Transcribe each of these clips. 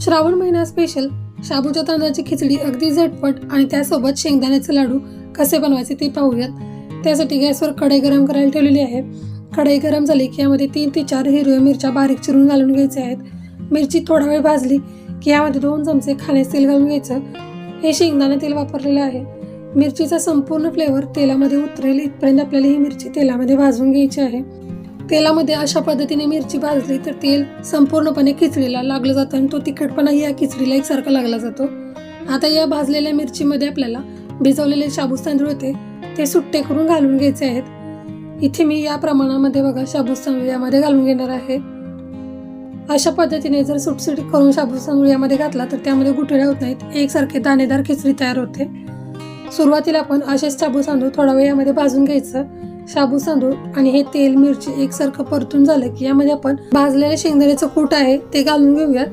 श्रावण महिना स्पेशल शाबूच्या तांदळाची खिचडी अगदी झटपट आणि त्यासोबत शेंगदाण्याचे लाडू कसे बनवायचे ते पाहूयात. त्यासाठी गॅसवर कढई गरम करायला ठेवलेली आहे. कढई गरम झाली की यामध्ये तीन ते चार हिरव्या मिरच्या बारीक चिरून घालून घ्यायच्या आहेत. मिरची थोडा वेळ भाजली की यामध्ये दोन चमचे खाण्याचे तेल घालून घ्यायचं. हे शेंगदाणा तेल वापरलेलं आहे. मिरचीचा संपूर्ण फ्लेवर तेलामध्ये उतरेल इथपर्यंत आपल्याला ही मिरची तेलामध्ये भाजून घ्यायची आहे. तेलामध्ये अशा पद्धतीने मिरची भाजली तर तेल संपूर्णपणे खिचडीला लागलं जातं आणि तो तिखटपणा या खिचडीला एकसारखा लागला जातो. आता या भाजलेल्या मिरचीमध्ये आपल्याला भिजवलेले शाबूस तांदूळ होते ते सुट्टे करून घालून घ्यायचे आहेत. इथे मी या प्रमाणामध्ये बघा शाबूस तांदूळ यामध्ये घालून घेणार आहे. अशा पद्धतीने जर सुटसुटीत करून शाबूस तांदूळ यामध्ये घातला तर त्यामध्ये गुठळ्या होत नाहीत एकसारखे दाणेदार खिचडी तयार होते. सुरुवातीला आपण असेच शाबूस तांदूळ थोडा वेळ यामध्ये भाजून घ्यायचं. शाबू सांदूळ आणि हे तेल मिरची एकसारखं परतून झालं की यामध्ये आपण भाजलेले शेंगदाण्याचं कूट आहे ते घालून घेऊयात.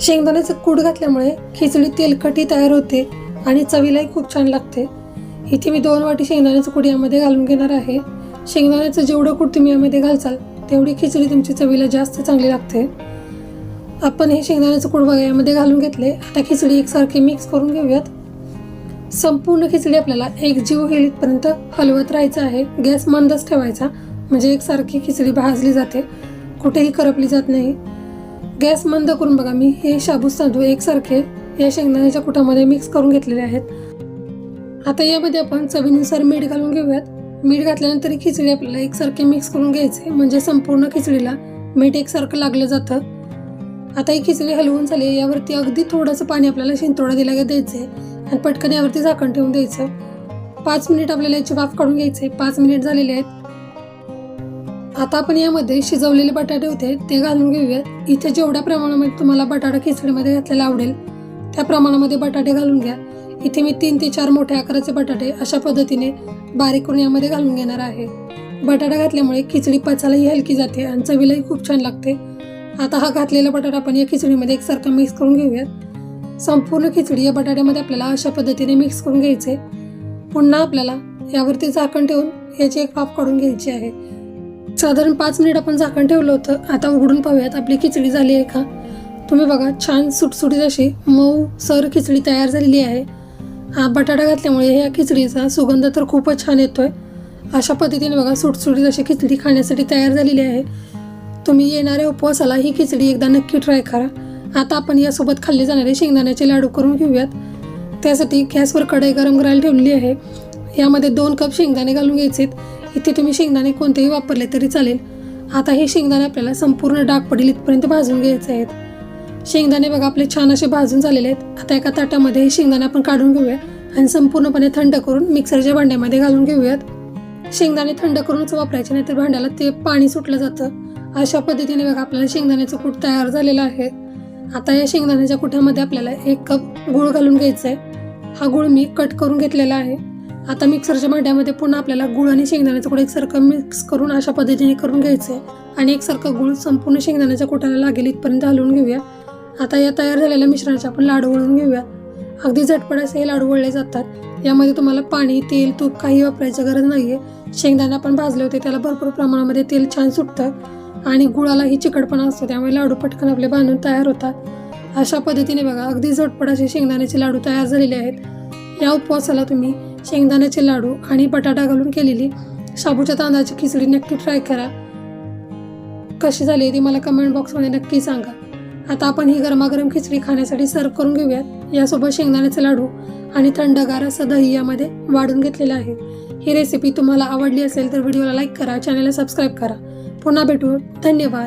शेंगदाण्याचं कूट घातल्यामुळे खिचडी तेलकटी तयार होते आणि चवीलाही खूप छान लागते. इथे मी दोन वाटी शेंगदाण्याचं कूट यामध्ये घालून घेणार आहे. शेंगदाण्याचं जेवढं कूट तुम्ही यामध्ये घालचाल तेवढी खिचडी तुमची चवीला जास्त चांगली लागते. आपण हे शेंगदाण्याचं कूट बघा यामध्ये घालून घेतले. आता खिचडी एकसारखी मिक्स करून घेऊयात. संपूर्ण खिचडी आपल्याला एक जीव होईल इथपर्यंत हलवत राहायचं आहे. गॅस मंदच ठेवायचा. म्हणजे एकसारखी खिचडी भाजली जाते. कुठेही करपली जात नाही. गॅस मंद करून बघा मी हे शाबूस तांदूळ एकसारखे या शेंगदाण्याच्या कुटामध्ये मिक्स करून घेतलेले आहेत. आता यामध्ये आपण चवीनुसार मीठ घालून घेऊयात. मीठ घातल्यानंतर ही खिचडी आपल्याला एकसारखे मिक्स करून घ्यायचे. म्हणजे संपूर्ण खिचडीला मीठ एकसारखं लागलं जातं. आता ही खिचडी हलवून झाली यावरती अगदी थोडंसं पाणी आपल्याला शिंतोडा दिला द्यायचे आणि पटकन यावरती झाकण ठेवून द्यायचं. पाच मिनिट आपल्याला याची वाफ काढून घ्यायचे. पाच मिनिट झालेले आहेत. आता आपण यामध्ये शिजवलेले बटाटे होते ते घालून घेऊयात. इथे जेवढ्या प्रमाणामध्ये तुम्हाला बटाटा खिचडीमध्ये घातलेला आवडेल त्या प्रमाणामध्ये बटाटे घालून घ्या. इथे मी तीन ते चार मोठ्या आकाराचे बटाटे अशा पद्धतीने बारीक करून यामध्ये घालून घेणार आहे. बटाटा घातल्यामुळे खिचडी पचायलाही हलकी जाते आणि चवीलाही खूप छान लागते. आता हा घातलेला बटाटा आपण या खिचडीमध्ये एकसारखा मिक्स करून घेऊयात. संपूर्ण खिचडी या बटाट्यामध्ये आपल्याला अशा पद्धतीने मिक्स करून घ्यायचे. पुन्हा आपल्याला यावरती झाकण ठेवून याची एक पाप काढून घ्यायची आहे. साधारण पाच मिनिट आपण झाकण ठेवलं होतं. आता उघडून पाहूयात आपली खिचडी झाली आहे का? तुम्ही बघा छान सुटसुटीत अशी मऊ सर खिचडी तयार झालेली आहे. हा बटाटा घातल्यामुळे ह्या खिचडीचा सुगंध तर खूपच छान येतो आहे अशा पद्धतीने बघा सुटसुटीत अशी खिचडी खाण्यासाठी तयार झालेली आहे. तुम्ही येणाऱ्या उपवासाला ही खिचडी एकदा नक्की ट्राय करा. आता आपण यासोबत खाल्ले जाणारे शेंगदाण्याचे लाडू करून घेऊयात. त्यासाठी गॅसवर कढई गरम करायला ठेवलेली आहे. यामध्ये दोन कप शेंगदाणे घालून घ्यायचे इथे तुम्ही शेंगदाणे कोणतेही वापरले तरी चालेल. आता हे शेंगदाणे आपल्याला संपूर्ण डाग पडेल इथपर्यंत भाजून घ्यायचे आहेत. शेंगदाणे बघा आपले छान असे भाजून झालेले आहेत. आता एका ताटामध्ये हे शेंगदाणे आपण काढून घेऊया आणि संपूर्णपणे थंड करून मिक्सरच्या भांड्यामध्ये घालून घेऊयात. शेंगदाणे थंड करूनच वापरायचे नाहीतर भांड्याला ते पाणी सुटलं जातं. अशा पद्धतीने बघा आपल्याला शेंगदाण्याचं कूट तयार झालेलं आहे. आता या शेंगदाण्याच्या कुठामध्ये आपल्याला एक कप गूळ घालून घ्यायचा आहे हा गूळ मी कट करून घेतलेला आहे. आता मिक्सरच्या भांड्यामध्ये पुन्हा आपल्याला गूळ आणि शेंगदाण्याचं कुठं एकसारखं मिक्स करून अशा पद्धतीने करून घ्यायचं आहे आणि एकसारखं गूळ संपूर्ण शेंगदाण्याच्या कुठ्याला लागेल इथपर्यंत हलवून घेऊया. आता या तयार झालेल्या मिश्रणाचे आपण लाडू वळून घेऊया. अगदी झटपट असे हे लाडू वळले जातात. यामध्ये तुम्हाला पाणी तेल तूप काही वापरायची गरज नाही आहे शेंगदाणे आपण भाजले होते त्याला भरपूर प्रमाणामध्ये तेल छान सुटतं. आणि गुळालाही चिकटपणा असतो त्यामुळे लाडू पटकन आपले बांधून तयार होतात. अशा पद्धतीने बघा अगदी झटपटाचे असे शेंगदाण्याचे लाडू तयार झालेले आहेत. या उपवासाला तुम्ही शेंगदाण्याचे लाडू आणि बटाटा घालून केलेली शाबूच्या तांदळाची खिचडी नक्की ट्राय करा. कशी झाली ती मला कमेंट बॉक्समध्ये नक्की सांगा. आता आपण ही गरमागरम खिचडी खाण्यासाठी सर्व करून घेऊयात. यासोबत शेंगदाण्याचे लाडू आणि थंडगार असं दही यामध्ये वाढून घेतलेलं आहे. ही रेसिपी तुम्हाला आवडली असेल तर व्हिडिओला लाईक करा चॅनलला सबस्क्राईब करा. पुन्हा भेटू. धन्यवाद.